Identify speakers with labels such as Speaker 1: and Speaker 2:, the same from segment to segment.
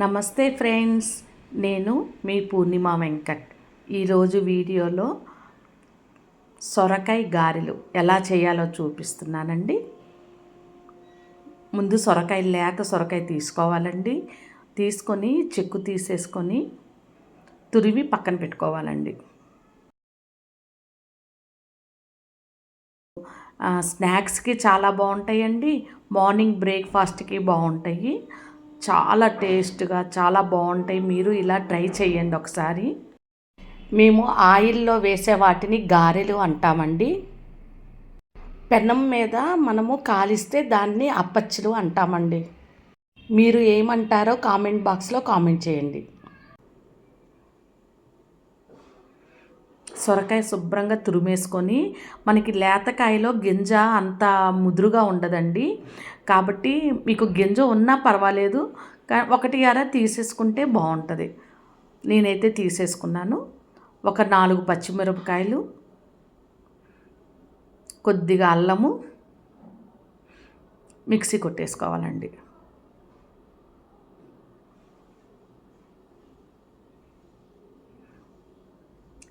Speaker 1: నమస్తే ఫ్రెండ్స్ నేను మీ పూర్ణిమ వెంకట్. ఈరోజు వీడియోలో సొరకాయ గారెలు ఎలా చేయాలో చూపిస్తున్నానండి. ముందు సొరకాయ లేక సొరకాయ తీసుకోవాలండి. తీసుకొని చెక్కు తీసేసుకొని తురివి పక్కన పెట్టుకోవాలండి. స్నాక్స్కి చాలా బాగుంటాయండి. మార్నింగ్ బ్రేక్ఫాస్ట్కి బాగుంటాయి. చాలా టేస్ట్గా చాలా బాగుంటాయి. మీరు ఇలా ట్రై చేయండి ఒకసారి. మేము ఆయిల్లో వేసే వాటిని గారెలు అంటామండి. పెనం మీద మనము కాలిస్తే దాన్ని అప్పచ్చులు అంటామండి. మీరు ఏమంటారో కామెంట్ బాక్స్లో కామెంట్ చేయండి. సొరకాయ శుభ్రంగా తురిమేసుకొని మనకి లేతకాయలో గింజ అంత ముదురుగా ఉండదండి. కాబట్టి మీకు గింజ ఉన్నా పర్వాలేదు కానీ ఒకటి అర తీసేసుకుంటే బాగుంటుంది. నేనైతే తీసేసుకున్నాను. ఒక నాలుగు పచ్చిమిరపకాయలు కొద్దిగా అల్లము మిక్సీ కొట్టేసుకోవాలండి.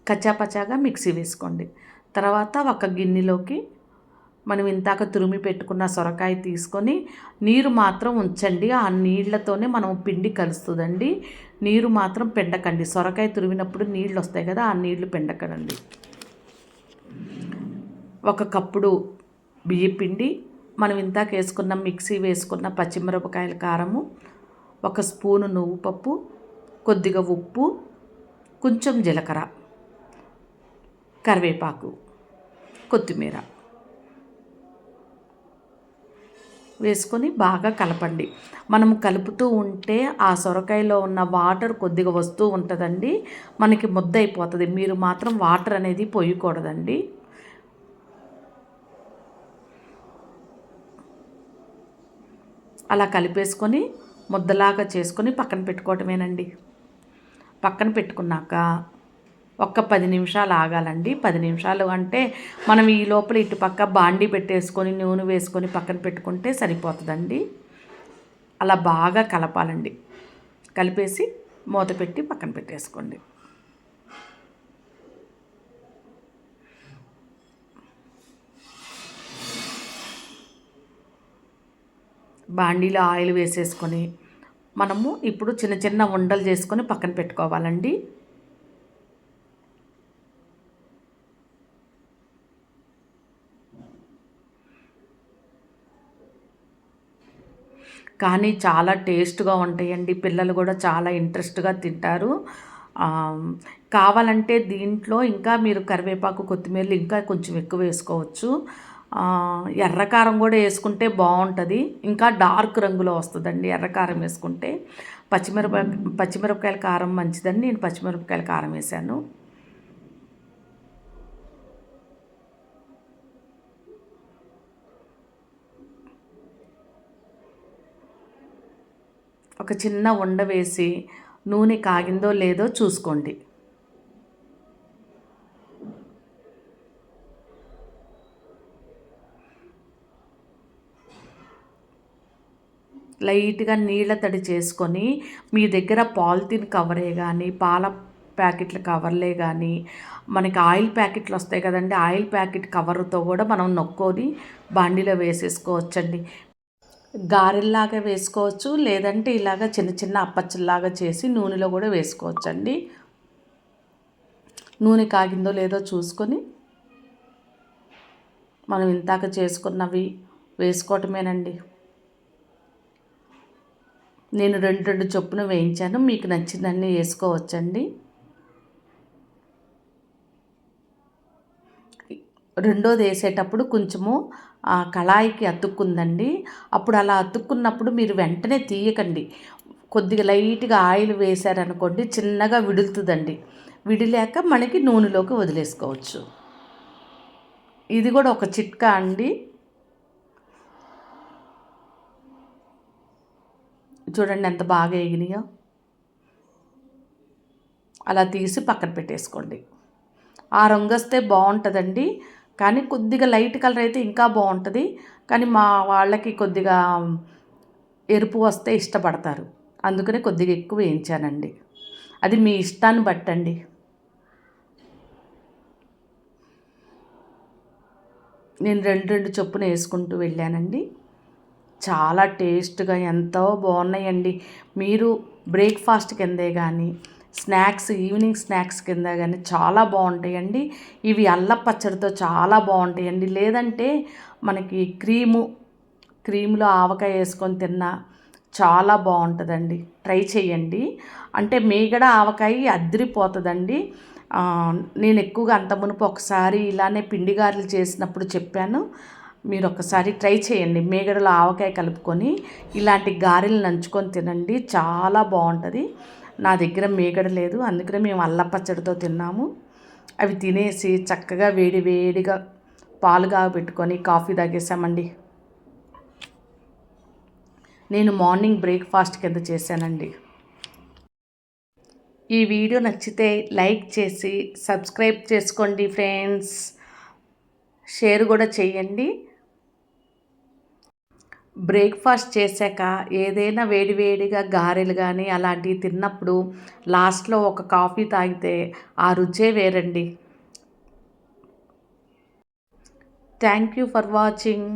Speaker 1: కచ్చాపచ్చాగా మిక్సీ వేసుకోండి. తర్వాత ఒక గిన్నెలోకి మనం ఇంతాక తురిమి పెట్టుకున్న సొరకాయ తీసుకొని నీరు మాత్రం ఉంచండి. ఆ నీళ్ళతోనే మనం పిండి కలుస్తుందండి. నీరు మాత్రం పెండకండి. సొరకాయ తురిమినప్పుడు నీళ్ళు వస్తాయి కదా ఆ నీళ్ళు పెండకడండి ఒక కప్పుడు బియ్య పిండి మనం ఇంతాక వేసుకున్న మిక్సీ వేసుకున్న పచ్చిమిరపకాయల కారము ఒక స్పూను నువ్వు పప్పు కొద్దిగా ఉప్పు కొంచెం జీలకర్ర కరివేపాకు కొత్తిమీర. వేసుకొని బాగా కలపండి. మనం కలుపుతూ ఉంటే ఆ సొరకాయలో ఉన్న వాటర్ కొద్దిగా వస్తూ ఉంటుందండి. మనకి ముద్ద అయిపోతుంది. మీరు మాత్రం వాటర్ అనేది పోయకూడదండి. అలా కలిపేసుకొని ముద్దలాగా చేసుకొని పక్కన పెట్టుకోవటమేనండి. పక్కన పెట్టుకున్నాక ఒక్క పది నిమిషాలు ఆగాలండి. పది నిమిషాలు అంటే మనం ఈ లోపల ఇటుపక్క బాండి పెట్టేసుకొని నూనె వేసుకొని పక్కన పెట్టుకుంటే సరిపోతుందండి. అలా బాగా కలపాలండి. కలిపేసి మూత పెట్టి పక్కన పెట్టేసుకోండి. బాండీలో ఆయిల్ వేసేసుకొని మనము ఇప్పుడు చిన్న చిన్న ఉండలు చేసుకొని పక్కన పెట్టుకోవాలండి. కానీ చాలా టేస్ట్గా ఉంటాయండి. పిల్లలు కూడా చాలా ఇంట్రెస్ట్గా తింటారు. కావాలంటే దీంట్లో ఇంకా మీరు కరివేపాకు కొత్తిమీరలు ఇంకా కొంచెం ఎక్కువ వేసుకోవచ్చు. ఎర్రకారం కూడా వేసుకుంటే బాగుంటుంది. ఇంకా డార్క్ రంగులో వస్తుందండి ఎర్రకారం వేసుకుంటే. పచ్చిమిరప పచ్చిమిరపకాయల కారం మంచిదండి. నేను పచ్చిమిరపకాయల కారం వేసాను. ఒక చిన్న ఉండ వేసి నూనె కాగిందో లేదో చూసుకోండి. లైట్గా నీళ్ళ తడి చేసుకొని మీ దగ్గర పాలిథిన్ కవరే కానీ పాల ప్యాకెట్ల కవర్లే కానీ మనకి ఆయిల్ ప్యాకెట్లు వస్తాయి కదండి ఆయిల్ ప్యాకెట్ కవర్తో కూడా మనం నొక్కొని బాండీలో వేసేసుకోవచ్చండి. గారెల్లాగా వేసుకోవచ్చు లేదంటే ఇలాగ చిన్న చిన్న అప్పచ్చల్లాగా చేసి నూనెలో కూడా వేసుకోవచ్చండి. నూనె కాగిందో లేదో చూసుకొని మనం ఇంతాక చేసుకున్నవి వేసుకోవటమేనండి. నేను రెండు రెండు చొప్పున వేయించాను మీకు నచ్చిందన్నీ వేసుకోవచ్చండి. రెండోది వేసేటప్పుడు కొంచెము ఆ కళాయికి అతుక్కుందండి. అప్పుడు అలా అతుక్కున్నప్పుడు మీరు వెంటనే తీయకండి. కొద్దిగా లైట్గా ఆయిల్ వేశారనుకోండి చిన్నగా విడులుతుందండి. విడిలేక మనకి నూనెలోకి వదిలేసుకోవచ్చు. ఇది కూడా ఒక చిట్కా అండి. చూడండి ఎంత బాగా ఎగినాయో. అలా తీసి పక్కన పెట్టేసుకోండి. ఆ రంగు వస్తే బాగుంటుందండి. కానీ కొద్దిగా లైట్ కలర్ అయితే ఇంకా బాగుంటుంది. కానీ మా వాళ్ళకి కొద్దిగా ఎరుపు వస్తే ఇష్టపడతారు. అందుకనే కొద్దిగా ఎక్కువ వేయించానండి. అది మీ ఇష్టాన్ని బట్టండి. నేను రెండు రెండు చొప్పున వేసుకుంటూ వెళ్ళానండి. చాలా టేస్ట్గా ఎంతో బాగున్నాయండి. మీరు బ్రేక్ఫాస్ట్ కిందే కానీ స్నాక్స్ ఈవినింగ్ స్నాక్స్ కింద కానీ చాలా బాగుంటాయండి. ఇవి అల్ల పచ్చడితో చాలా బాగుంటాయండి. లేదంటే మనకి క్రీము క్రీములో ఆవకాయ వేసుకొని తిన్నా చాలా బాగుంటుందండి. ట్రై చేయండి. అంటే మీగడ ఆవకాయ అద్దరిపోతుందండి. నేను ఎక్కువగా అంత మునుపు ఒకసారి ఇలానే పిండి గారెలు చేసినప్పుడు చెప్పాను. మీరు ఒకసారి ట్రై చేయండి. మేగడలో ఆవకాయ కలుపుకొని ఇలాంటి గారెలు నంచుకొని తినండి. చాలా బాగుంటుంది. నా దగ్గర మేగడ లేదు. అందుకనే మేము అల్ల పచ్చడితో తిన్నాము. అవి తినేసి చక్కగా వేడి వేడిగా పాలుగా పెట్టుకొని కాఫీ తాగేసామండి. నేను మార్నింగ్ బ్రేక్ఫాస్ట్ కింద చేశానండి. ఈ వీడియో నచ్చితే లైక్ చేసి సబ్స్క్రైబ్ చేసుకోండి ఫ్రెండ్స్. షేర్ కూడా చేయండి. బ్రేక్ఫాస్ట్ చేశాక ఏదైనా వేడివేడిగా గారెలు కానీ అలాంటివి తిన్నప్పుడు లాస్ట్లో ఒక కాఫీ తాగితే ఆ రుచే వేరండి. Thank you for watching.